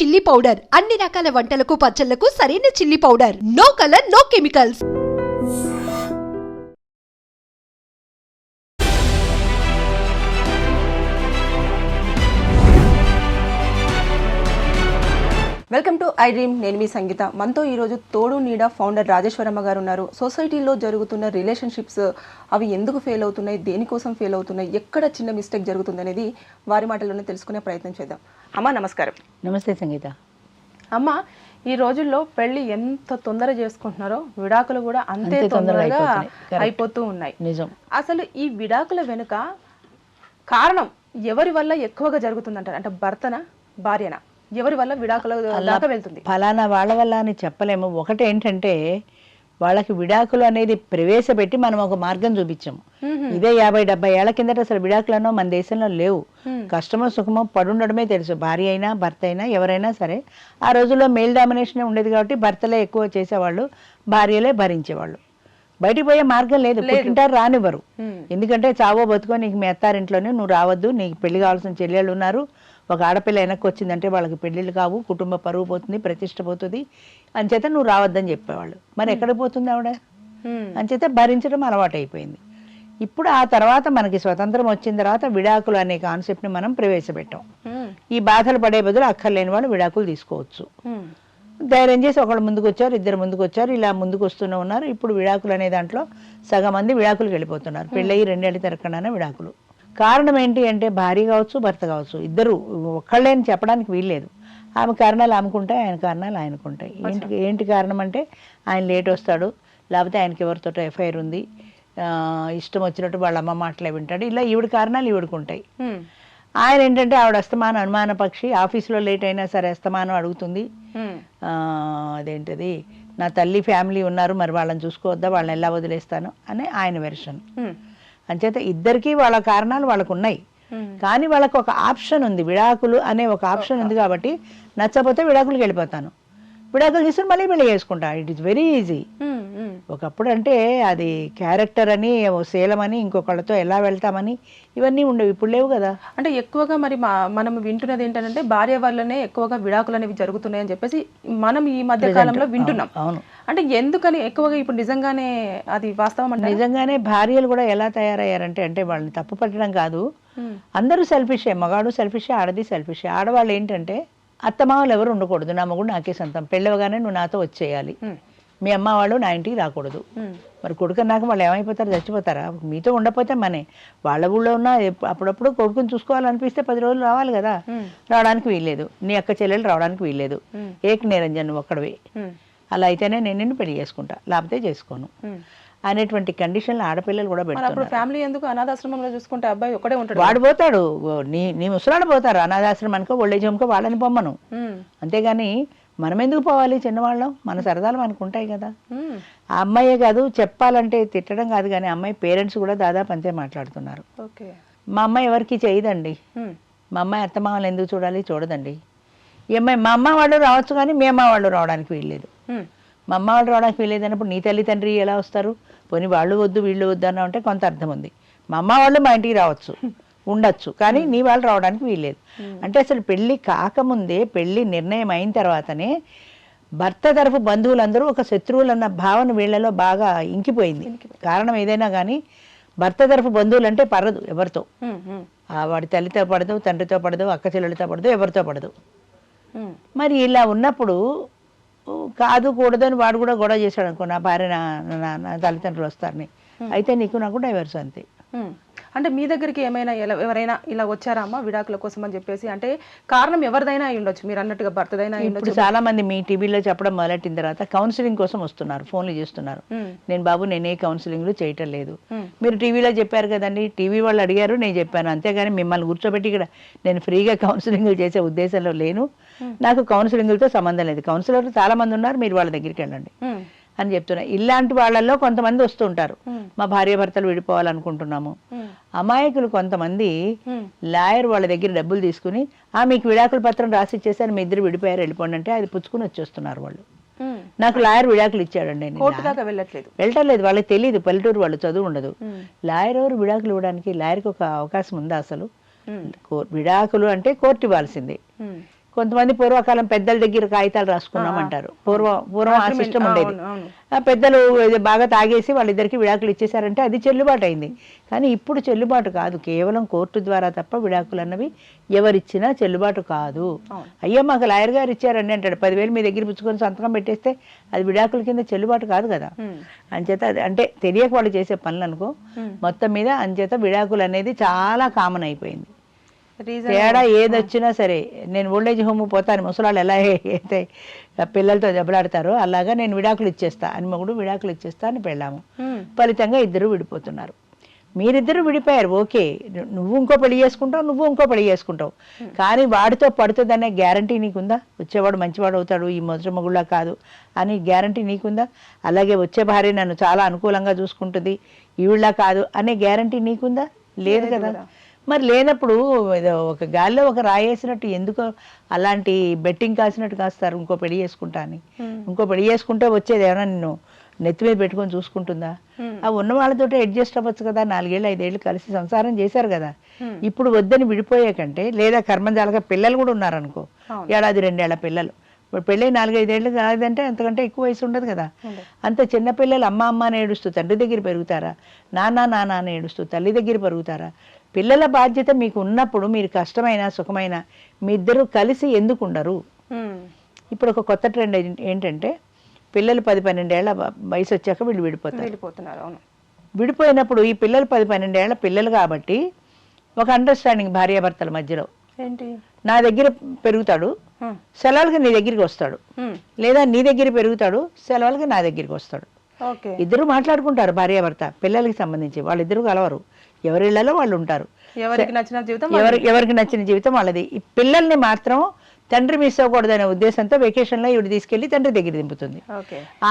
Chilli powder అన్ని రకాల వంటలకు పచ్చళ్ళకు సరైన chilli powder no colour no chemicals welcome to I dream నేను మీ సంగీత. మనతో ఈరోజు తోడు నీడ ఫౌండర్ రాజేశ్వరమ్మ గారు ఉన్నారు. సొసైటీలో జరుగుతున్న రిలేషన్షిప్స్ అవి ఎందుకు ఫెయిల్ అవుతున్నాయి? దేనికోసం ఫెయిల్ అవుతున్నాయి? ఎక్కడ చిన్న మిస్టేక్ జరుగుతుంది అనేది వారి మాటల్లోనే తెలుసుకునే ప్రయత్నం చేద్దాం. అమ్మ నమస్కారం. నమస్తే సంగీత. అమ్మ ఈ రోజుల్లో పెళ్ళి ఎంత తొందర చేసుకుంటున్నారో విడాకులు కూడా అంతే తొందరగా. అయిపోతూ ఉన్నాయి. నిజం. అసలు ఈ విడాకుల వెనుక కారణం ఎవరి వల్ల ఎక్కువగా జరుగుతుందంటారు? అంటే భర్తన భార్యన? ఎవరి వల్ల విడాకుల దాకా వెళ్తుంది? ఫలానా వాళ్ళ వల్ల అని చెప్పలేము. ఒకటి ఏంటంటే వాళ్ళకి విడాకులు అనేది ప్రవేశపెట్టి మనం ఒక మార్గం చూపించాము ఇదే యాభై డెబ్బై ఏళ్ళ కిందట అసలు విడాకులను మన దేశంలో లేవు. కష్టమో సుఖమో పడుండడమే తెలుసు. భార్య అయినా భర్త అయినా ఎవరైనా సరే. ఆ రోజుల్లో మేల్ డామినేషన్ ఉండేది కాబట్టి భర్తలే ఎక్కువ చేసేవాళ్ళు భార్యలే భరించేవాళ్ళు. బయటికి పోయే మార్గం లేదు. పుట్టింటారు రానివ్వరు. ఎందుకంటే చావో బతుకో నీకు మీ అత్తారింట్లోనే నువ్వు రావద్దు నీకు పెళ్ళి కావాల్సిన చెల్లెళ్ళు ఉన్నారు. ఒక ఆడపిల్ల వెనక్కి వచ్చిందంటే వాళ్ళకి పెళ్ళిళ్ళు కావు కుటుంబ పరువు పోతుంది ప్రతిష్ట పోతుంది. అంచేత నువ్వు రావద్దని చెప్పేవాళ్ళు. మరి ఎక్కడ పోతుంది ఆవిడ. అంచేత భరించడం అలవాటు అయిపోయింది ఇప్పుడు ఆ తర్వాత మనకి స్వతంత్రం వచ్చిన తర్వాత విడాకులు అనే కాన్సెప్ట్ని మనం ప్రవేశపెట్టాం. ఈ బాధలు పడే బదులు అక్కర్లేని వాళ్ళు విడాకులు తీసుకోవచ్చు. ధైర్యం చేసి ఒకళ్ళు ముందుకు వచ్చారు ఇద్దరు ముందుకు వచ్చారు ఇలా ముందుకు వస్తూనే ఉన్నారు. ఇప్పుడు విడాకులు అనే దాంట్లో సగం మంది విడాకులకు వెళ్ళిపోతున్నారు. పెళ్ళయి రెండేళ్ళ తిరగకుండానే విడాకులు. కారణం ఏంటి అంటే భార్య కావచ్చు భర్త కావచ్చు ఇద్దరు ఒక్కళ్ళే చెప్పడానికి వీల్లేదు. ఆమె కారణాలు ఆమెకుంటాయి ఆయన కారణాలు ఆయనకుంటాయి. ఏంటి ఏంటి కారణం అంటే ఆయన లేట్ వస్తాడు లేకపోతే ఆయనకి ఎవరితో ఎఫ్ఐఆర్ ఉంది ఇష్టం వచ్చినట్టు వాళ్ళ అమ్మ మాటలే వింటాడు. ఇలా ఈవిడ కారణాలు ఈవిడకు ఉంటాయి. ఆయన ఏంటంటే ఆవిడ అస్తమానం అనుమాన పక్షి ఆఫీస్లో లేట్ అయినా సరే అస్తమానం అడుగుతుంది. అదేంటది నా తల్లి ఫ్యామిలీ ఉన్నారు మరి వాళ్ళని చూసుకోవద్దా వాళ్ళని ఎలా వదిలేస్తాను అని ఆయన వెర్షన్. అంచేత ఇద్దరికీ వాళ్ళ కారణాలు వాళ్ళకు ఉన్నాయి. కానీ వాళ్ళకు ఒక ఆప్షన్ ఉంది. విడాకులు అనే ఒక ఆప్షన్ ఉంది కాబట్టి నచ్చపోతే విడాకులకు వెళ్ళిపోతాను. విడాకులు తీసుకుని మళ్ళీ పెళ్ళి చేసుకుంటా. It is very easy. ఒకప్పుడు అంటే అది క్యారెక్టర్ అని శీలం అని ఇంకొకళ్ళతో ఎలా వెళ్తామని ఇవన్నీ ఉండేవి. ఇప్పుడు లేవు కదా. అంటే ఎక్కువగా మరి మనం వింటున్నది ఏంటంటే భార్య వల్లనే ఎక్కువగా విడాకులు అనేవి జరుగుతున్నాయని చెప్పేసి మనం ఈ మధ్య కాలంలో వింటున్నాం. అవును. అంటే ఎందుకని ఎక్కువగా ఇప్పుడు నిజంగానే అది వాస్తవం అంటే నిజంగానే భార్యలు కూడా ఎలా తయారయ్యారంటే అంటే వాళ్ళని తప్పు పట్టడం కాదు. అందరూ సెల్ఫిషే మగాడు సెల్ఫిషే ఆడది సెల్ఫిషే ఆడవాళ్ళు ఏంటంటే అత్తమామలు ఎవరు ఉండకూడదు. నా మగుడు నాకే సొంతం పెళ్ళవగానే నువ్వు నాతో వచ్చేయాలి. మీ అమ్మ వాళ్ళు నా ఇంటికి రాకూడదు. మరి కొడుకు నాకు వాళ్ళు ఏమైపోతారు? చచ్చిపోతారా? మీతో ఉండకపోతే మనే. వాళ్ళ ఊళ్ళో ఉన్న అప్పుడప్పుడు కొడుకుని చూసుకోవాలనిపిస్తే పది రోజులు రావాలి కదా. రావడానికి వీల్లేదు. నీ అక్క చెల్లెలు రావడానికి వీల్లేదు. ఏక నిరంజన్ నువ్వు ఒక్కడవే. అలా అయితేనే నేను నిన్ను పెళ్ళి చేసుకుంటా. లేకపోతే చేసుకోను. అనేటువంటి కండిషన్లు ఆడపిల్లలు కూడా అప్పుడు ఫ్యామిలీ ఎందుకు అనాథాశ్రమంలో చూసుకుంటే అబ్బాయి ఒకడే ఉంటాడు వాడు పోతాడు. నీ నీ ముసలాడు పోతారు. అనాథాశ్రమానికో ఓల్డేజ్ హోమ్కో వాళ్ళని పొమ్మను. అంతేగాని మనం ఎందుకు పోవాలి చిన్నవాళ్ళం? మన సరదాలు మనకు ఉంటాయి కదా. ఆ అమ్మాయే కాదు చెప్పాలంటే తిట్టడం కాదు కానీ అమ్మాయి పేరెంట్స్ కూడా దాదాపు అంతే మాట్లాడుతున్నారు. ఓకే. మా అమ్మాయి ఎవరికి చేయదండి. మా అమ్మాయి అత్తమామలు ఎందుకు చూడాలి? చూడదండి. ఈ అమ్మాయి మా అమ్మ వాళ్ళు రావచ్చు కానీ మీ అమ్మ వాళ్ళు రావడానికి వీల్లేదు. మా అమ్మ వాళ్ళు రావడానికి వీల్లేదు అన్నప్పుడు నీ తల్లి తండ్రి ఎలా వస్తారు? పోనీ వాళ్ళు వద్దు వీళ్ళు వద్దు అన్న అంటే కొంత అర్థం ఉంది. మా అమ్మ వాళ్ళు మా ఇంటికి రావచ్చు ఉండొచ్చు కానీ నీ వాళ్ళు రావడానికి వీల్లేదు. అంటే అసలు పెళ్ళి కాకముందే పెళ్ళి నిర్ణయం అయిన తర్వాతనే భర్త తరఫు బంధువులందరూ ఒక శత్రువులు అన్న భావన వీళ్ళలో బాగా ఇంకిపోయింది. కారణం ఏదైనా కానీ భర్త తరఫు బంధువులు అంటే పడదు ఎవరితో. ఆ వాడి తల్లితో పడదు తండ్రితో పడదు అక్క చెల్లెలతో పడదు ఎవరితో పడదు. మరి ఇలా ఉన్నప్పుడు కాదు కూడదు అని వాడు కూడా గొడవ చేశాడు అనుకో నా భార్య నా తల్లిదండ్రులు వస్తారని. అయితే నీకు నాకు డైవర్స్ అంతే. అంటే మీ దగ్గరికి ఏమైనా ఎవరైనా ఇలా వచ్చారా అమ్మా విడాకుల కోసం అని చెప్పేసి? అంటే కారణం ఎవరిదైనా అయి ఉండొచ్చు. మీరు అన్నట్టుగా భర్తదైనా ఉండొచ్చు. చాలా మంది మీ టీవీలో చెప్పడం మొదలెట్టిన తర్వాత కౌన్సిలింగ్ కోసం వస్తున్నారు ఫోన్లు చేస్తున్నారు. నేను బాబు నేనే కౌన్సిలింగ్లు చేయటం లేదు. మీరు టీవీలో చెప్పారు కదండి టీవీ వాళ్ళు అడిగారు నేను చెప్పాను. అంతేగాని మిమ్మల్ని కూర్చోబెట్టి ఇక్కడ నేను ఫ్రీగా కౌన్సిలింగ్ చేసే ఉద్దేశంలో లేను. నాకు కౌన్సిలింగ్లతో సంబంధం లేదు. కౌన్సిలర్లు చాలా మంది ఉన్నారు మీరు వాళ్ళ దగ్గరికి వెళ్ళండి. అని చెప్తున్నా. ఇలాంటి వాళ్ళల్లో కొంతమంది వస్తుంటారు మా భార్య భర్తలు విడిపోవాలనుకుంటున్నాము. అమాయకులు కొంతమంది. లాయర్ వాళ్ళ దగ్గర డబ్బులు తీసుకుని ఆ మీకు విడాకుల పత్రం రాసి ఇచ్చేసారు మీ ఇద్దరు విడిపోయారు వెళ్ళిపోండి అంటే అది పుచ్చుకుని వచ్చేస్తున్నారు వాళ్ళు. నాకు లాయర్ విడాకులు ఇచ్చాడండి వెళ్ళట్లేదు వెళ్ళటం లేదు వాళ్ళకి తెలియదు పల్లెటూరు వాళ్ళు చదువు ఉండదు. లాయర్ ఎవరు విడాకులు ఇవ్వడానికి లాయర్కి ఒక అవకాశం ఉందా అసలు విడాకులు అంటే కోర్టు ఇవ్వాల్సిందే. కొంతమంది పూర్వకాలం పెద్దల దగ్గర కాగితాలు రాసుకున్నాం అంటారు పూర్వం పూర్వం ఆ సిస్టమ్ ఉండేది. పెద్దలు బాగా తాగేసి వాళ్ళిద్దరికి విడాకులు ఇచ్చేసారంటే అది చెల్లుబాటు అయింది. కానీ ఇప్పుడు చెల్లుబాటు కాదు. కేవలం కోర్టు ద్వారా తప్ప విడాకులు అన్నవి ఎవరిచ్చినా చెల్లుబాటు కాదు. అయ్యో మాకు లాయర్ గారు ఇచ్చారండి అంటాడు. పదివేలు మీ దగ్గర పుచ్చుకొని సంతకం పెట్టేస్తే అది విడాకుల కింద చెల్లుబాటు కాదు కదా. అంచేత అది- అంటే తెలియక వాళ్ళు చేసే పనులు అనుకో మొత్తం మీద అంచేత విడాకులు అనేది చాలా కామన్ అయిపోయింది. తేడా ఏదొచ్చినా సరే నేను ఓల్డేజ్ హోమ్ పోతాను ముసలాళ్ళు ఎలా అయితే పిల్లలతో దెబ్బలాడతారో అలాగా నేను విడాకులు ఇచ్చేస్తా అని మగుడు విడాకులు ఇచ్చేస్తా అని పెళ్ళాము. ఫలితంగా ఇద్దరు విడిపోతున్నారు. మీరిద్దరు విడిపోయారు ఓకే. నువ్వు ఇంకో పెళ్ళి చేసుకుంటావు నువ్వు ఇంకో పెళ్ళి చేసుకుంటావు. కానీ వాడితో పడుతుందనే గ్యారంటీ నీకుందా? వచ్చేవాడు మంచివాడు అవుతాడు ఈ మొదటి మగుళ్ళ కాదు అని గ్యారంటీ నీకుందా? అలాగే వచ్చే భార్య నన్ను చాలా అనుకూలంగా చూసుకుంటుంది ఈవిళ్ళ కాదు అనే గ్యారంటీ నీకుందా? లేదు కదా. మరి లేనప్పుడు ఏదో ఒక గాల్లో ఒక రాయేసినట్టు ఎందుకు అలాంటి బెట్టింగ్ కాసినట్టు కాస్తారు ఇంకో పెళ్ళి చేసుకుంటా అని. ఇంకో పెళ్ళి చేసుకుంటే వచ్చేది ఏమైనా నిన్ను నెత్తి మీద పెట్టుకొని చూసుకుంటుందా? ఆ ఉన్న వాళ్ళతోటి అడ్జస్ట్ అవ్వచ్చు కదా నాలుగేళ్ళు ఐదేళ్ళు కలిసి సంసారం చేశారు కదా. ఇప్పుడు వద్దని విడిపోయాకంటే లేదా కర్మంజాలుగా పిల్లలు కూడా ఉన్నారనుకో ఏడాది రెండేళ్ళ పిల్లలు. ఇప్పుడు పెళ్ళి నాలుగైదేళ్ళు కాదంటే అంతకంటే ఎక్కువ వయసు ఉండదు కదా. అంత చిన్న పిల్లలు అమ్మ అమ్మ అని ఏడుస్తూ తండ్రి దగ్గర పెరుగుతారా? నాన్న నాన్న అని ఏడుస్తూ తల్లి దగ్గర పెరుగుతారా? పిల్లల బాధ్యత మీకు ఉన్నప్పుడు మీరు కష్టమైన సుఖమైన మీ ఇద్దరు కలిసి ఎందుకు ఉండరు? ఇప్పుడు ఒక కొత్త ట్రెండ్ ఏంటి- ఏంటంటే పిల్లలు పది పన్నెండేళ్ళ వయసు వచ్చాక వీళ్ళు విడిపోతారు. వెళ్ళిపోతున్నారు అవును. విడిపోయినప్పుడు ఈ పిల్లలు పది పన్నెండేళ్ళ పిల్లలు కాబట్టి ఒక అండర్స్టాండింగ్ భార్యాభర్తల మధ్యలో. ఏంటి? నా దగ్గర పెరుగుతాడు. సెలవులకి నీ దగ్గరికి వస్తాడు. లేదా నీ దగ్గర పెరుగుతాడు సెలవులకి నా దగ్గరికి వస్తాడు. ఇద్దరు మాట్లాడుకుంటారు భార్యాభర్త పిల్లలకి సంబంధించి వాళ్ళిద్దరూ కలవరు. ఎవరిళ్ళలో వాళ్ళు ఉంటారు. ఎవరికి నచ్చిన జీవితం ఎవరి ఎవరికి నచ్చిన జీవితం వాళ్ళది. ఈ పిల్లల్ని మాత్రం తండ్రి మిస్ అవ్వకూడదనే ఉద్దేశంతో వెకేషన్లో ఇవిడ తీసుకెళ్ళి తండ్రి దగ్గర దింపుతుంది.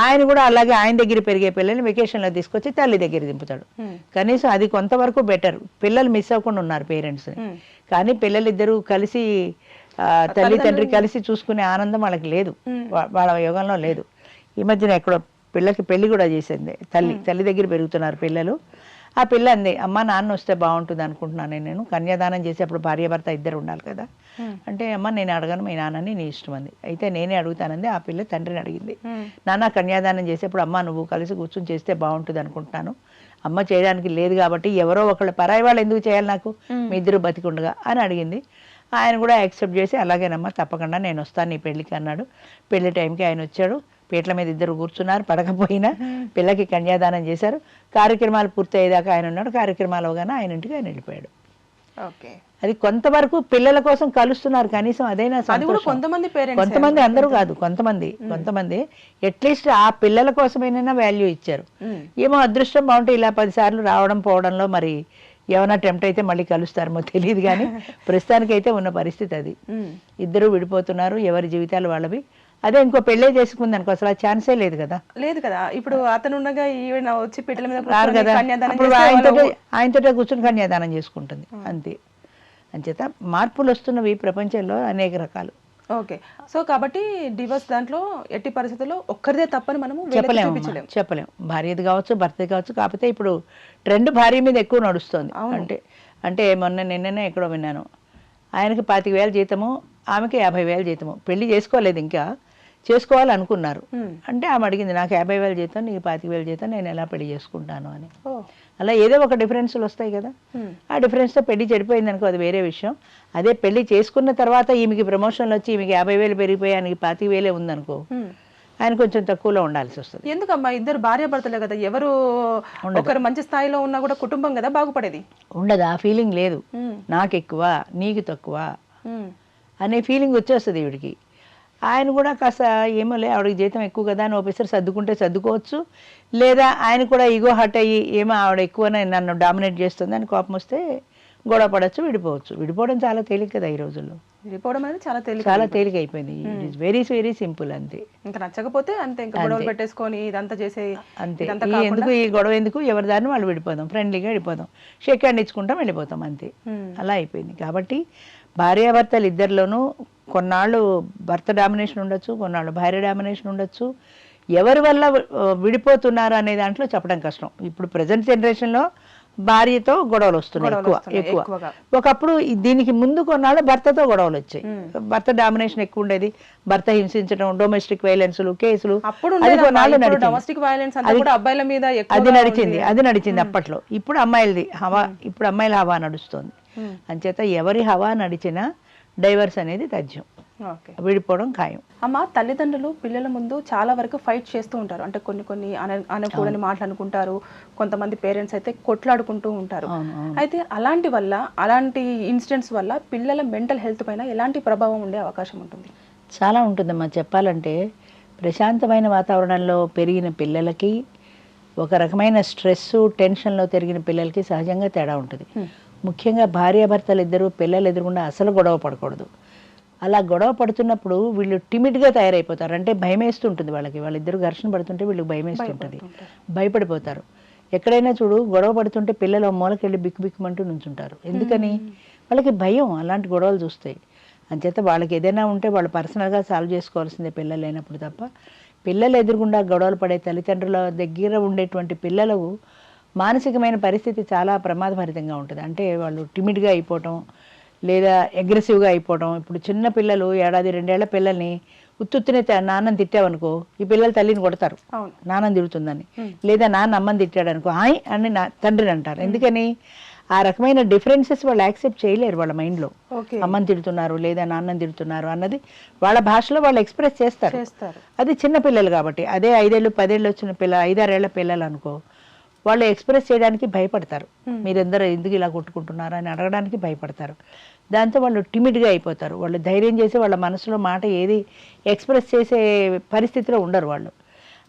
ఆయన కూడా అలాగే ఆయన దగ్గర పెరిగే పిల్లల్ని వెకేషన్లో తీసుకొచ్చి తల్లి దగ్గర దింపుతాడు. కనీసం అది కొంతవరకు బెటర్ పిల్లలు మిస్ అవ్వకుండా ఉన్నారు పేరెంట్స్ కానీ పిల్లలిద్దరూ కలిసి తల్లి తండ్రి కలిసి చూసుకునే ఆనందం వాళ్ళకి లేదు. వాళ్ళ యోగంలో లేదు. ఈ మధ్యన ఎక్కడో పిల్లకి పెళ్ళి కూడా చేసింది. తల్లి తల్లి దగ్గర పెరుగుతున్నారు పిల్లలు. ఆ పిల్ల అంది అమ్మ నాన్న వస్తే బాగుంటుంది అనుకుంటున్నాను నేను. కన్యాదానం చేసేప్పుడు భార్యాభర్త ఇద్దరు ఉండాలి కదా. అంటే అమ్మ నేను అడగను మీ నాన్నని నీ ఇష్టం అంది. అయితే నేనే అడుగుతానంది ఆ పిల్ల తండ్రిని అడిగింది. నాన్న కన్యాదానం చేసేప్పుడు అమ్మ నువ్వు కలిసి కూర్చొని చేస్తే బాగుంటుంది అనుకుంటున్నాను. అమ్మ చేయడానికి లేదు కాబట్టి ఎవరో ఒకళ్ళు పరాయి వాళ్ళు ఎందుకు చేయాలి నాకు? మీ ఇద్దరు బతికుండగా అని అడిగింది. ఆయన కూడా యాక్సెప్ట్ చేసి అలాగేనమ్మా తప్పకుండా నేను వస్తాను నీ పెళ్ళికి అన్నాడు. పెళ్ళి టైంకి ఆయన వచ్చాడు. పీటల మీద ఇద్దరు కూర్చున్నారు పడకపోయినా పిల్లకి కన్యాదానం చేశారు. కార్యక్రమాలు పూర్తయ్యేదాకా ఆయన ఉన్నాడు. కార్యక్రమాలు అవగానే ఆయన ఇంటికి ఆయన వెళ్ళిపోయాడు. ఓకే. అది కొంతవరకు పిల్లల కోసం కలుస్తున్నారు. కనీసం అదైనా. కొంతమంది కొంతమంది అందరూ కాదు కొంతమంది కొంతమంది. అట్లీస్ట్ ఆ పిల్లల కోసమైనా వాల్యూ ఇచ్చారు. ఏమో అదృష్టం బాగుంటే ఇలా పది సార్లు రావడం పోవడంలో మరి ఏమైనా టెంప్ట్ అయితే మళ్ళీ కలుస్తారేమో తెలియదు కానీ ప్రస్తుతానికి అయితే ఉన్న పరిస్థితి అది. ఇద్దరు విడిపోతున్నారు. ఎవరి జీవితాలు వాళ్ళవి? అదే ఇంకో పెళ్ళే చేసుకుంది అనుకో అసలు ఆ ఛాన్సే లేదు కదా. లేదు కదా. ఇప్పుడు అతను ఉండగా ఈవిడ వచ్చి పీటల మీద రారు కదా. ఆయనతో కూర్చొని కన్యాదానం చేసుకుంటుంది. అంతే. అంచేత మార్పులు వస్తున్నవి ప్రపంచంలో అనేక రకాలు. ఓకే. సో కాబట్టి డివోర్స్ దాంట్లో ఎట్టి పరిస్థితుల్లో ఒక్కరిదే తప్పని మనము వేలెత్తి చెప్పలేము చూపించలేం చెప్పలేం భార్యది కావచ్చు భర్తది కావచ్చు కాకపోతే ఇప్పుడు ట్రెండ్ భార్య మీద ఎక్కువ నడుస్తుంది. అంటే అంటే మొన్న నిన్ననే ఎక్కడో విన్నాను. ఆయనకి పాతిక వేల జీతము ఆమెకి యాభై వేల జీతము. పెళ్ళి చేసుకోలేదు ఇంకా. చేసుకోవాలనుకున్నారు. అంటే ఆమె అడిగింది నాకు యాభై వేల జీతం నీకు పాతిక వేల జీతం నేను ఎలా పెళ్ళి చేసుకుంటాను అని. అలా ఏదో ఒక డిఫరెన్స్లు వస్తాయి కదా. ఆ డిఫరెన్స్తో పెళ్ళి చెడిపోయింది అనుకో అది వేరే విషయం. అదే పెళ్ళి చేసుకున్న తర్వాత ఈమెకి ప్రమోషన్లు వచ్చి ఈమెకి యాభై వేలు పెరిగిపోయి ఆయనకి పాతిక వేలే ఉందనుకో. ఆయన కొంచెం తక్కువలో ఉండాల్సి వస్తుంది. ఎందుకమ్మా? ఇద్దరు భార్య భర్తలే కదా. ఎవరు ఒకరు మంచి స్థాయిలో ఉన్నా కూడా కుటుంబం కదా బాగుపడేది. ఉండదు ఆ ఫీలింగ్ లేదు. నాకు ఎక్కువ నీకు తక్కువ. అనే ఫీలింగ్ వచ్చేస్తుంది ఈవిడికి. ఆయన కూడా కాస్త ఏమోలే ఆవిడకి జీతం ఎక్కువ కదా అని ఓపెసర్ సర్దుకుంటే సర్దుకోవచ్చు. లేదా ఆయన కూడా ఈగో హట్ అయ్యి ఏమో ఆవిడ ఎక్కువనే నన్ను డామినేట్ చేస్తుంది అని కోపం వస్తే గొడవ పడవచ్చు విడిపోవచ్చు. విడిపోవడం చాలా తేలిక కదా ఈ రోజుల్లో. విడిపోవడం అనేది చాలా తేలిక చాలా తేలిక అయిపోయింది. It is very very simple అంతే. ఇంకా నచ్చకపోతే అంతే ఇంకా గొడవలు పెట్టేసుకొని ఇదంతా చేసే అంతే. ఎందుకు ఈ గొడవ ఎందుకు? ఎవరి దాన్ని వాళ్ళు విడిపోదాం ఫ్రెండ్లీగా విడిపోదాం. షేక్ హ్యాండ్ ఇచ్చుకుంటాం వెళ్ళిపోతాం అంతే. అలా అయిపోయింది. కాబట్టి భార్యాభర్తలు ఇద్దరిలోనూ కొన్నాళ్ళు భర్త డామినేషన్ ఉండొచ్చు కొన్నాళ్ళు భార్య డామినేషన్ ఉండొచ్చు. ఎవరి వల్ల విడిపోతున్నారు అనే దాంట్లో చెప్పడం కష్టం. ఇప్పుడు ప్రజెంట్ జనరేషన్లో భార్యతో గొడవలు వస్తున్నాయి ఎక్కువ ఎక్కువ. ఒకప్పుడు దీనికి ముందు కొన్నాళ్ళు భర్తతో గొడవలు వచ్చాయి. భర్త డామినేషన్ ఎక్కువ ఉండేది భర్త హింసించడం డొమెస్టిక్ వైలెన్స్లు కేసులు అప్పుడు అది కొన్నాళ్ళు అది- నడిచింది. అది నడిచింది అప్పట్లో. ఇప్పుడు అమ్మాయిలది హవా ఇప్పుడు అమ్మాయిల హవా నడుస్తుంది. అంచేత ఎవరి హవా నడిచినా డైవర్స్ అనేది తథ్యం. ఓకే. విడిపోవడం ఖాయం. అమ్మ తల్లిదండ్రులు పిల్లల ముందు చాలా వరకు ఫైట్ చేస్తూ ఉంటారు. అంటే కొన్ని కొన్ని అన అనకూడని మాటలు అనుకుంటారు కొంతమంది పేరెంట్స్ అయితే కొట్లాడుకుంటూ ఉంటారు. అయితే అలాంటి వల్ల అలాంటి ఇన్సిడెంట్స్ వల్ల పిల్లల మెంటల్ హెల్త్ పైన ఎలాంటి ప్రభావం ఉండే అవకాశం ఉంటుంది? చాలా ఉంటుందమ్మా. చెప్పాలంటే ప్రశాంతమైన వాతావరణంలో పెరిగిన పిల్లలకి ఒక రకమైన స్ట్రెస్ టెన్షన్లో పెరిగిన పిల్లలకి సహజంగా తేడా ఉంటుంది. ముఖ్యంగా భార్యాభర్తలు ఇద్దరు పిల్లలు ఎదురుగుండా అసలు గొడవ పడకూడదు. అలా గొడవ పడుతున్నప్పుడు వీళ్ళు టిమిడ్గా తయారైపోతారు. అంటే భయం వేస్తుంటుంది వాళ్ళకి. వాళ్ళిద్దరు ఘర్షణ పడుతుంటే వీళ్ళకి భయం వేస్తుంటుంది భయపడిపోతారు. ఎక్కడైనా చూడు గొడవ పడుతుంటే పిల్లలు మూలకెళ్ళి బిక్కు బిక్కుమంటూ నుంచుంటారు. ఎందుకని? వాళ్ళకి భయం. అలాంటి గొడవలు చూస్తాయి అంచేత వాళ్ళకి ఏదైనా ఉంటే వాళ్ళు పర్సనల్గా సాల్వ్ చేసుకోవాల్సిందే పిల్లలు లేనప్పుడు తప్ప. పిల్లలు ఎదురుగుండా గొడవలు పడే తల్లిదండ్రుల దగ్గర ఉండేటువంటి పిల్లలు మానసికమైన పరిస్థితి చాలా ప్రమాదభరితంగా ఉంటుంది. అంటే వాళ్ళు టిమిడ్గా అయిపోవటం లేదా అగ్రెసివ్గా అయిపోవడం ఇప్పుడు చిన్న పిల్లలు ఏడాది రెండేళ్ళ పిల్లల్ని ఉత్తుత్తునే నాన్నని తిట్టావనుకో ఈ పిల్లలు తల్లిని కొడతారు. నాన్నని తిడుతుందని. లేదా నాన్న అమ్మని తిట్టాడు అనుకో హాయ్ అని నా తండ్రిని అంటారు. ఎందుకని? ఆ రకమైన డిఫరెన్సెస్ వాళ్ళు యాక్సెప్ట్ చేయలేరు వాళ్ళ మైండ్లో అమ్మని తిడుతున్నారు లేదా నాన్నని తిడుతున్నారు అన్నది వాళ్ళ భాషలో వాళ్ళు ఎక్స్ప్రెస్ చేస్తారు. చేస్తారు. అది చిన్న పిల్లలు కాబట్టి. అదే ఐదేళ్ళు పదేళ్ళు వచ్చిన పిల్ల ఐదారేళ్ళ పిల్లలు అనుకో వాళ్ళు ఎక్స్ప్రెస్ చేయడానికి భయపడతారు. మీరందరూ ఎందుకు ఇలా కొట్టుకుంటున్నారు అని అడగడానికి భయపడతారు. దాంతో వాళ్ళు టిమిడ్గా అయిపోతారు. వాళ్ళు ధైర్యం చేసి వాళ్ళ మనసులో మాట ఏది ఎక్స్ప్రెస్ చేసే పరిస్థితిలో ఉండరు వాళ్ళు.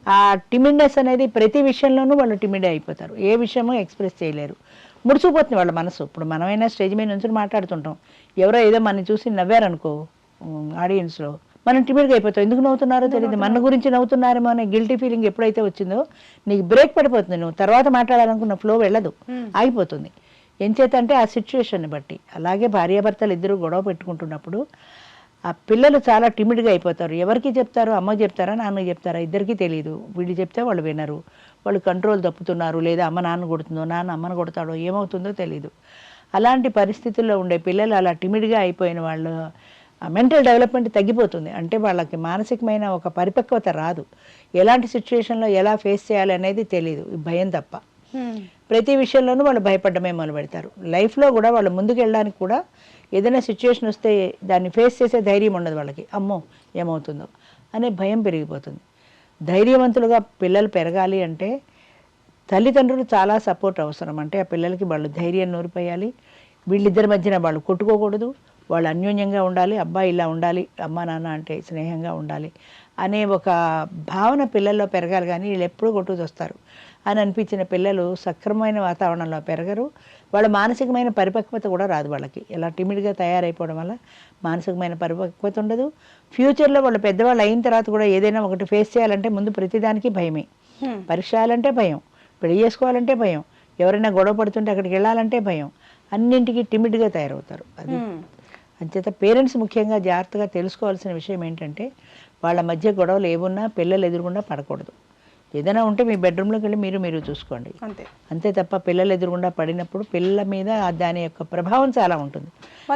ఆ టిమిడ్నెస్ అనేది ప్రతి విషయంలోనూ వాళ్ళు టిమిడ్ అయిపోతారు. ఏ విషయమో ఎక్స్ప్రెస్ చేయలేరు. ముడుచుకుపోతుంది వాళ్ళ మనసు. ఇప్పుడు మనమైనా స్టేజ్ మీద నుంచి మాట్లాడుతుంటాం. ఎవరో ఏదో మనం చూసి నవ్వారనుకో ఆడియన్స్లో మనం టిమిడ్గా అయిపోతాం. ఎందుకు నవ్వుతున్నారో తెలియదు మన గురించి నవ్వుతున్నారేమో అనే గిల్టీ ఫీలింగ్ ఎప్పుడైతే వచ్చిందో నీకు బ్రేక్ పడిపోతుంది. నువ్వు తర్వాత మాట్లాడాలనుకున్న ఫ్లో వెళ్ళదు. ఆగిపోతుంది. ఎంచేత అంటే ఆ సిచ్యువేషన్ని బట్టి. అలాగే భార్యాభర్తలు ఇద్దరు గొడవ పెట్టుకుంటున్నప్పుడు ఆ పిల్లలు చాలా టిమిడ్గా అయిపోతారు. ఎవరికి చెప్తారు అమ్మకి చెప్తారా నాన్నకి చెప్తారా ఇద్దరికీ తెలియదు వీళ్ళు చెప్తే వాళ్ళు వినరు. వాళ్ళు కంట్రోల్ తప్పుతున్నారు లేదా అమ్మ నాన్న కొడుతుందో నాన్న అమ్మను కొడతాడో ఏమవుతుందో తెలియదు అలాంటి పరిస్థితుల్లో ఉండే పిల్లలు అలా టిమిడ్గా అయిపోయిన వాళ్ళు మెంటల్ డెవలప్మెంట్ తగ్గిపోతుంది. అంటే వాళ్ళకి మానసికమైన ఒక పరిపక్వత రాదు. ఎలాంటి సిచ్యువేషన్లో ఎలా ఫేస్ చేయాలి అనేది తెలియదు భయం తప్ప. ప్రతి విషయంలోనూ వాళ్ళు భయపడమే మొదలు పెడతారు. లైఫ్లో కూడా వాళ్ళు ముందుకు వెళ్ళడానికి కూడా ఏదైనా సిచ్యువేషన్ వస్తే దాన్ని ఫేస్ చేసే ధైర్యం ఉండదు వాళ్ళకి. అమ్మో ఏమవుతుందో అనే భయం పెరిగిపోతుంది. ధైర్యవంతులుగా పిల్లలు పెరగాలి అంటే తల్లిదండ్రులు చాలా సపోర్ట్ అవసరం. అంటే ఆ పిల్లలకి వాళ్ళు ధైర్యం నూరిపోయాలి. వీళ్ళిద్దరి మధ్యన వాళ్ళు కొట్టుకోకూడదు. వాళ్ళు అన్యోన్యంగా ఉండాలి అబ్బాయి ఇలా ఉండాలి అమ్మ నాన్న అంటే స్నేహంగా ఉండాలి అనే ఒక భావన పిల్లల్లో పెరగాలి కానీ వీళ్ళు ఎప్పుడూ కొట్టుకు వస్తారు అని అనిపించిన పిల్లలు సక్రమమైన వాతావరణంలో పెరగరు. వాళ్ళ మానసికమైన పరిపక్వత కూడా రాదు వాళ్ళకి. ఇలా టిమిడ్గా తయారైపోవడం వల్ల మానసికమైన పరిపక్వత ఉండదు. ఫ్యూచర్లో వాళ్ళు పెద్దవాళ్ళు అయిన తర్వాత కూడా ఏదైనా ఒకటి ఫేస్ చేయాలంటే ముందు ప్రతిదానికి భయమే. పరీక్ష రాయాలంటే భయం పెళ్ళి చేసుకోవాలంటే భయం ఎవరైనా గొడవ పడుతుంటే అక్కడికి వెళ్ళాలంటే భయం. అన్నింటికి టిమిడ్గా తయారవుతారు. అది అంచేత పేరెంట్స్ ముఖ్యంగా జాగ్రత్తగా తెలుసుకోవాల్సిన విషయం ఏంటంటే వాళ్ళ మధ్య గొడవలు ఏమున్నా పిల్లలు ఎదురుగుండా పడకూడదు. ఏదైనా ఉంటే మీ బెడ్రూమ్లోకి వెళ్ళి మీరు మీరు చూసుకోండి. అంతే. అంతే తప్ప పిల్లలు ఎదురుగుండా పడినప్పుడు పిల్లల మీద దాని యొక్క ప్రభావం చాలా ఉంటుంది.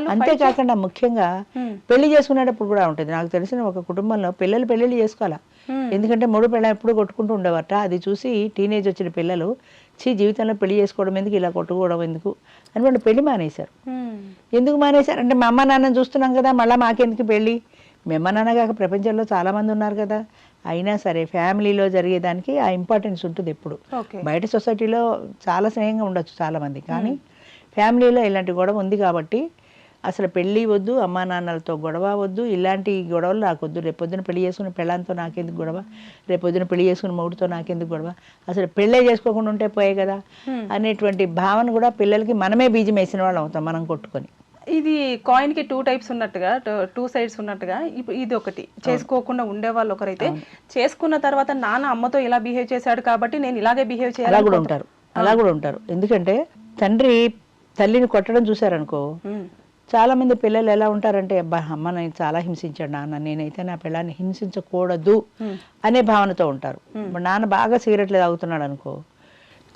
అంతేకాకుండా ముఖ్యంగా. పెళ్ళి చేసుకునేటప్పుడు కూడా ఉంటుంది. నాకు తెలిసిన ఒక కుటుంబంలో పిల్లలు పెళ్ళిళ్ళు చేసుకోవాలా? ఎందుకంటే మూడు పిల్లలు ఎప్పుడు కొట్టుకుంటూ ఉండేవారట. అది చూసి టీనేజ్ వచ్చిన పిల్లలు చీ జీవితంలో పెళ్ళి చేసుకోవడం ఎందుకు ఇలా కొట్టుకోవడం ఎందుకు అని వాళ్ళు పెళ్ళి మానేశారు. ఎందుకు మానేశారు? అంటే మా అమ్మ నాన్నని చూస్తున్నాం కదా మళ్ళీ మాకెందుకు పెళ్ళి మీ అమ్మ నాన్న కాక ప్రపంచంలో చాలా మంది ఉన్నారు కదా. అయినా సరే ఫ్యామిలీలో జరిగేదానికి ఆ ఇంపార్టెన్స్ ఉంటుంది ఎప్పుడు. బయట సొసైటీలో చాలా స్నేహంగా ఉండొచ్చు చాలా మంది కానీ ఫ్యామిలీలో ఇలాంటి గొడవ ఉంది కాబట్టి అసలు పెళ్ళి వద్దు అమ్మా నాన్నలతో గొడవ వద్దు ఇలాంటి గొడవలు నాకు వద్దు. రేపొద్దున పెళ్ళి చేసుకుని పెళ్ళాంతో నాకెందుకు గొడవ? రేపొద్దున పెళ్ళి చేసుకుని మొగుడుతో నాకెందుకు గొడవ? అసలు పెళ్ళే చేసుకోకుండా ఉంటే పోయే కదా? అనేటువంటి భావన కూడా పిల్లలకి మనమే బీజం వేసిన వాళ్ళు అవుతాం మనం కొట్టుకొని. ఇది కాయిన్కి టూ టైప్స్ ఉన్నట్టుగా టూ సైడ్స్ ఉన్నట్టుగా ఇది ఒకటి చేసుకోకుండా ఉండే వాళ్ళు ఒకరైతే చేసుకున్న తర్వాత నాన్న అమ్మతో ఇలా బిహేవ్ చేశాడు కాబట్టి నేను ఇలాగే బిహేవ్ అలా చేయాలి కూడా ఉంటారు. అలా కూడా ఉంటారు. ఎందుకంటే తండ్రి తల్లిని కొట్టడం చూశారనుకో ఉమ్. చాలా మంది పిల్లలు ఎలా ఉంటారంటే అబ్బా అమ్మ నేను చాలా హింసించాడు నాన్న నేనైతే నా పిల్లాన్ని హింసించకూడదు అనే భావనతో ఉంటారు నాన్న బాగా సిగరెట్లు తాగుతున్నాడు అనుకో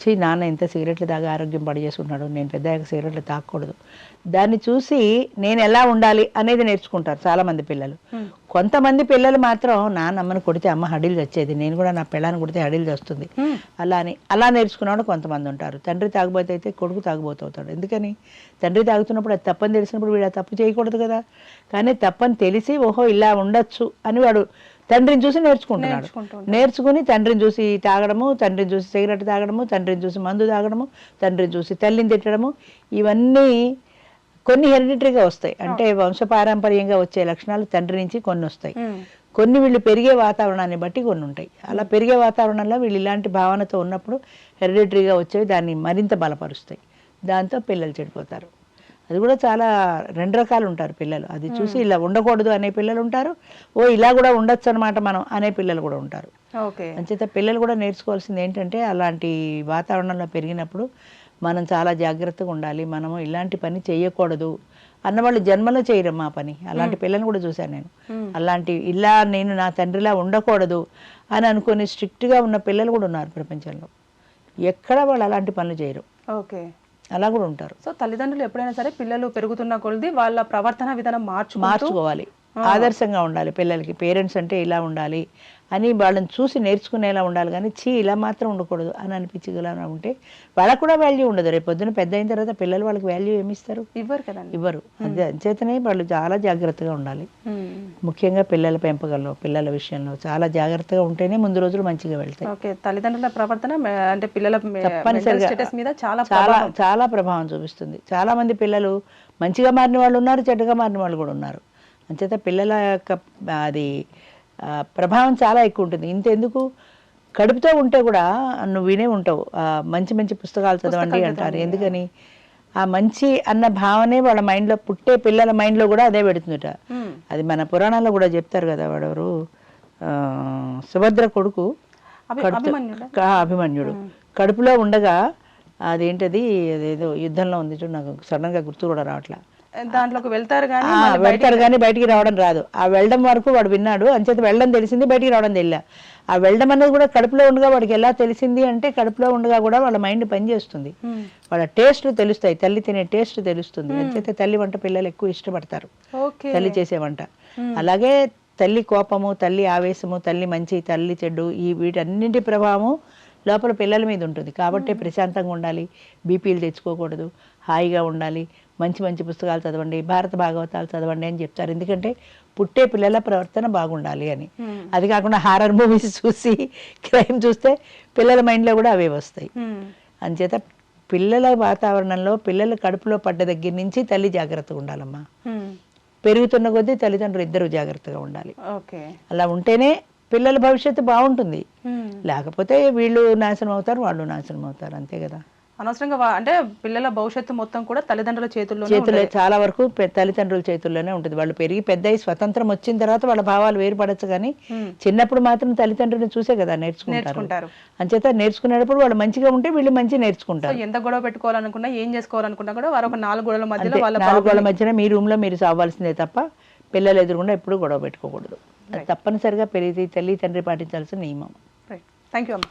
చీ నాన్న ఇంత సిగరెట్లు తాగి ఆరోగ్యం పాడు చేసుకుంటున్నాడు. నేను పెద్ద సిగరెట్లు తాగకూడదు. దాన్ని చూసి నేను ఎలా ఉండాలి అనేది నేర్చుకుంటారు చాలామంది పిల్లలు. కొంతమంది పిల్లలు మాత్రం నాన్న అమ్మని కొడితే అమ్మ హడిలు వచ్చేది నేను కూడా నా పిల్లని కొడితే హడిలు వస్తుంది అలా అని అలా నేర్చుకున్నవాడు కొంతమంది ఉంటారు. తండ్రి తాగుబోతే అయితే కొడుకు తాగుబోతు అవుతాడు. ఎందుకని? తండ్రి తాగుతున్నప్పుడు అది తప్పని తెలిసినప్పుడు వీడు ఆ తప్పు చేయకూడదు కదా. కానీ తప్పని తెలిసి ఓహో ఇలా ఉండొచ్చు అని వాడు తండ్రిని చూసి నేర్చుకుంటున్నాడు. నేర్చుకుంటూ నేర్చుకుని తండ్రిని చూసి తాగడము తండ్రిని చూసి సిగరెట్ తాగడము తండ్రిని చూసి మందు తాగడము తండ్రిని చూసి తల్లిని తిట్టడము ఇవన్నీ కొన్ని హెరిడిటరీగా వస్తాయి. అంటే వంశపారంపర్యంగా వచ్చే లక్షణాలు తండ్రి నుంచి కొన్ని వస్తాయి. కొన్ని వీళ్ళు పెరిగే వాతావరణాన్ని బట్టి కొన్ని ఉంటాయి. అలా పెరిగే వాతావరణంలో వీళ్ళు ఇలాంటి భావనతో ఉన్నప్పుడు హెరిడిటరీగా వచ్చేవి దాన్ని మరింత బలపరుస్తాయి. దాంతో పిల్లలు చెడిపోతారు. అది కూడా చాలా రెండు రకాలు ఉంటారు పిల్లలు. అది చూసి ఇలా ఉండకూడదు అనే పిల్లలు ఉంటారు. ఓ ఇలా కూడా ఉండొచ్చు అనమాట మనం అనే పిల్లలు కూడా ఉంటారు. అంచేత పిల్లలు కూడా నేర్చుకోవాల్సింది ఏంటంటే అలాంటి వాతావరణంలో పెరిగినప్పుడు మనం చాలా జాగ్రత్తగా ఉండాలి. మనము ఇలాంటి పని చేయకూడదు అన్నవాళ్ళు జన్మలో చేయరు మా పని. అలాంటి పిల్లల్ని కూడా చూశాను నేను. అలాంటి ఇలా నేను నా తండ్రిలా ఉండకూడదు అని అనుకుని స్ట్రిక్ట్గా ఉన్న పిల్లలు కూడా ఉన్నారు ప్రపంచంలో. ఎక్కడ వాళ్ళు అలాంటి పనులు చేయరు. ఓకే. అలా కూడా ఉంటారు. సో తల్లిదండ్రులు ఎప్పుడైనా సరే పిల్లలు పెరుగుతున్న కొలది వాళ్ళ ప్రవర్తన విధానం మార్చుకుంటూ మార్చుకోవాలి. ఆదర్శంగా ఉండాలి పిల్లలకి. పేరెంట్స్ అంటే ఇలా ఉండాలి. అని వాళ్ళని చూసి నేర్చుకునేలా ఉండాలి. కానీ చీ ఇలా మాత్రం ఉండకూడదు అని అనిపించగల ఉంటే వాళ్ళకు కూడా వాల్యూ ఉండదు. రేపు పొద్దున పెద్ద అయిన తర్వాత పిల్లలు వాళ్ళకి వాల్యూ ఏమి ఇస్తారు ఇవ్వరు కదండి. ఇవ్వరు. అదే అంచేతనే వాళ్ళు చాలా జాగ్రత్తగా ఉండాలి. ముఖ్యంగా పిల్లల పెంపకంలో పిల్లల విషయంలో చాలా జాగ్రత్తగా ఉంటేనే ముందు రోజులు మంచిగా వెళ్తాయి. ఓకే తల్లిదండ్రుల ప్రవర్తన అంటే పిల్లల తప్పనిసరిగా మీద చాలా చాలా చాలా ప్రభావం చూపిస్తుంది. చాలా మంది పిల్లలు మంచిగా మారిన వాళ్ళు ఉన్నారు చెడ్డగా మారిన వాళ్ళు కూడా ఉన్నారు. అంచేత పిల్లల యొక్క అది ప్రభావం చాలా ఎక్కువ ఉంటుంది ఇంతెందుకు? కడుపుతో ఉంటే కూడా నువ్వు వినే ఉంటావు. ఆ, మంచి మంచి పుస్తకాలు చదవండి అంటారు. ఎందుకని? ఆ మంచి అన్న భావనే వాళ్ళ మైండ్లో పుట్టే పిల్లల మైండ్లో కూడా అదే పెడుతుందట. అది మన పురాణాల్లో కూడా చెప్తారు కదా వాడెవరు? ఆ, సుభద్ర కొడుకు అభిమన్యుడా? కడుపులో ఉండగా అదేంటది? అదేదో యుద్ధంలో ఉంది చూడు నాకు సడన్గా గుర్తు కూడా రావట్లా. దాంట్లోకి వెళ్తారు కానీ వెళ్తారు కానీ బయటికి రావడం రాదు. ఆ వెళ్ళడం వరకు వాడు విన్నాడు. అంచేత వెళ్ళడం తెలిసింది బయటికి రావడం తెలియదు ఆ వెళ్ళడం అనేది కూడా కడుపులో ఉండగా వాడికి ఎలా తెలిసింది అంటే కడుపులో ఉండగా కూడా వాళ్ళ మైండ్ పనిచేస్తుంది వాళ్ళ టేస్ట్లు తెలుస్తాయి. తల్లి తినే టేస్ట్ తెలుస్తుంది. అంచేత తల్లి వంట పిల్లలు ఎక్కువ ఇష్టపడతారు. తల్లి చేసే వంట. అలాగే తల్లి కోపము తల్లి ఆవేశము తల్లి మంచి తల్లి చెడ్డు ఈ వీటన్నింటి ప్రభావము లోపల పిల్లల మీద ఉంటుంది. కాబట్టి ప్రశాంతంగా ఉండాలి. బీపీలు తెచ్చుకోకూడదు. హాయిగా ఉండాలి. మంచి మంచి పుస్తకాలు చదవండి భారత భాగవతాలు చదవండి అని చెప్తారు. ఎందుకంటే పుట్టే పిల్లల ప్రవర్తన బాగుండాలి అని. అది కాకుండా హారర్ మూవీస్ చూసి క్రైమ్ చూస్తే పిల్లల మైండ్లో కూడా అవే వస్తాయి. అంచేత పిల్లల వాతావరణంలో పిల్లల కడుపులో పడ్డ దగ్గర నుంచి తల్లి జాగ్రత్తగా ఉండాలమ్మా. మ్మ్. పెరుగుతున్న కొద్దీ తల్లిదండ్రులు ఇద్దరు జాగ్రత్తగా ఉండాలి. ఓకే. అలా ఉంటేనే పిల్లల భవిష్యత్తు బాగుంటుంది. లేకపోతే వీళ్ళు నాశనం అవుతారు వాళ్ళు నాశనం అవుతారు అంతే కదా. అనవసరంగా అంటే పిల్లల భవిష్యత్తు మొత్తం కూడా తల్లిదండ్రుల చేతుల్లోనే చేతుల్లో చాలా వరకు తల్లిదండ్రుల చేతుల్లోనే ఉంటుంది. వాళ్ళు పెరిగి పెద్ద స్వతంత్రం వచ్చిన తర్వాత వాళ్ళ భావాలు వేరుపడచ్చు కానీ చిన్నప్పుడు మాత్రం తల్లిదండ్రులను చూసే కదా నేర్చుకుంటారు. అంచేత నేర్చుకునేటప్పుడు వాళ్ళు మంచిగా ఉంటే వీళ్ళు మంచి నేర్చుకుంటారు. ఎంత గొడవ పెట్టుకోవాలనుకున్నా ఏం చేసుకోవాలనుకున్నా కూడా వారు ఒక నాలుగు గొడవల మధ్యలో వాళ్ళ నాలుగు వాళ్ళ మధ్యన మీ రూమ్లో మీరు సావాల్సిందే తప్ప పిల్లలు ఎదురుగుండా ఎప్పుడూ గొడవ పెట్టుకోకూడదు. తప్పనిసరిగా పెరిగి తల్లి తండ్రి పాటించాల్సిన నియమం. థ్యాంక్ యూ అమ్మా.